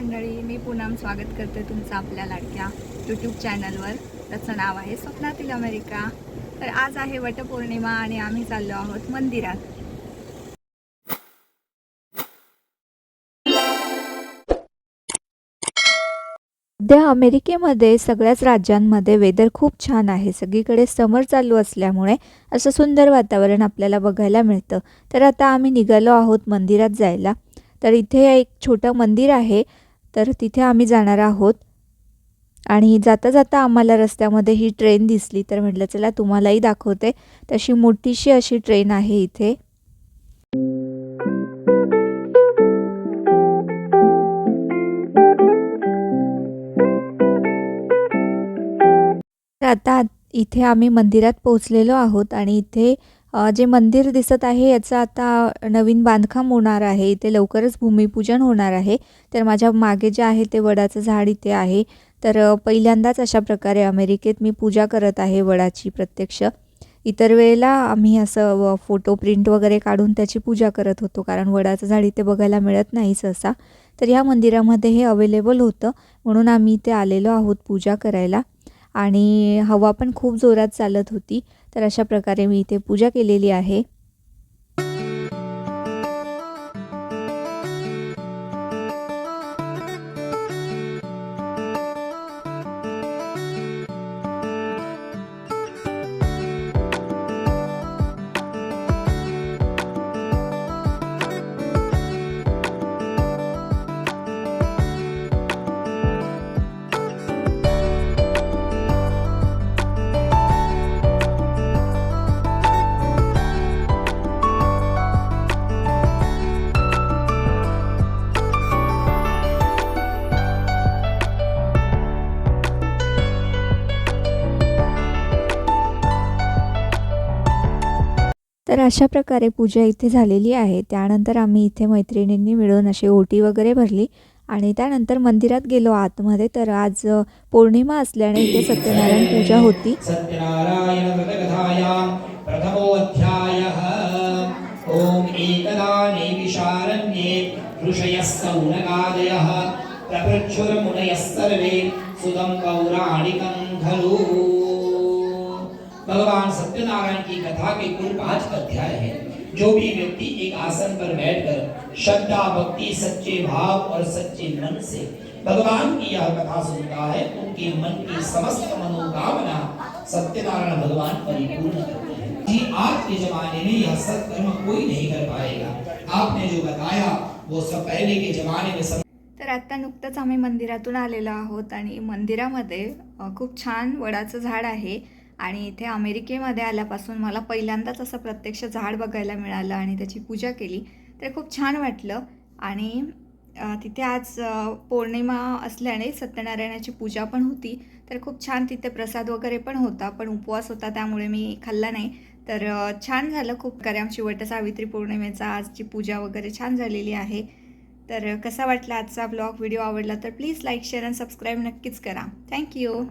मंडळी मी पूनम स्वागत करते तुमचं आपल्या लाडक्या यूट्यूब चॅनलवर त्याचं नाव आहे स्वप्नातील अमेरिका. तर आज आहे वटपौर्णिमा आणि आम्ही चाललो आहोत मंदिरात. सध्या अमेरिकेमध्ये सगळ्याच राज्यांमध्ये वेदर खूप छान आहे. सगळीकडे समर चालू असल्यामुळे असं सुंदर वातावरण आपल्याला बघायला मिळतं. तर आता आम्ही निघालो आहोत मंदिरात जायला. तर इथे एक छोटं मंदिर आहे. तर तिथे आम्ही जाणार आहोत. आणि जाता जाता आम्हाला रस्त्यामध्ये ही ट्रेन दिसली. तर म्हटलं चला तुम्हालाही दाखवते. तशी मोठीशी अशी ट्रेन आहे इथे. आता इथे आम्ही मंदिरात पोहोचलेलो आहोत. आणि इथे जे मंदिर दिसत आहे याचं आता नवीन बांधकाम होणार आहे. इथे लवकरच भूमिपूजन होणार आहे. तर माझ्या मागे जे आहे ते वडाचं झाड इथे आहे. तर पहिल्यांदाच अशा प्रकारे अमेरिकेत मी पूजा करत आहे वडाची प्रत्यक्ष. इतर वेळेला आम्ही असं व फोटो प्रिंट वगैरे काढून त्याची पूजा करत होतो. कारण वडाचं झाड इथे बघायला मिळत नाही सहसा. तर ह्या मंदिरामध्ये हे अवेलेबल होतं. म्हणून आम्ही इथे आलेलो आहोत पूजा करायला. आणि हवा पण खूप जोरात चालत होती. तर अशा प्रकारे मी इथे पूजा केलेली आहे. तर अशा प्रकारे पूजा इथे झालेली आहे. त्यानंतर आम्ही इथे मैत्रिणींनी मिळून अशी ओटी वगैरे भरली आणि त्यानंतर मंदिरात गेलो आतमध्ये. तर आज पौर्णिमा असल्याने इथे सत्यनारायण पूजा होती. सत्यनारायण व्रतकथायां सर्वे सुदं पौराणिकं खलु। भगवान सत्यनारायण की कथा के कुल पांच अध्याय हैं। जो भी व्यक्ति एक आसन पर बैठकर श्रद्धा भक्ति सच्चे भाव और सच्चे मन से भगवान की यह कथा सुनता है उनके मन की समस्त मनोकामना सत्यनारायण भगवान परिपूर्ण करते हैं। जी आज के जमाने में यह सत्कर्म कोई नहीं कर पाएगा। आपने जो बताया वो सब पहले के जमाने में सब तर आत्ता नुकतंच आम्ही मंदिरातून आलेलो आहोत आणि मंदिरामध्ये खूप छान वडाचं झाड आहे. आणि इथे अमेरिकेमध्ये आल्यापासून मला पहिल्यांदाच असं प्रत्यक्ष झाड बघायला मिळालं आणि त्याची पूजा केली. तर खूप छान वाटलं. आणि तिथे आज पौर्णिमा असल्याने सत्यनारायणाची पूजा पण होती. तर खूप छान तिथे प्रसाद वगैरे पण होता पण उपवास होता त्यामुळे मी खाल्ला नाही. तर छान झालं खूप. प्रकारे आमची वटसावित्री पौर्णिमेचा आजची पूजा वगैरे छान झालेली आहे. तर कसा वाटला आजचा ब्लॉग व्हिडिओ आवडला तर प्लीज लाईक शेअर आणि सबस्क्राईब नक्कीच करा. Thank you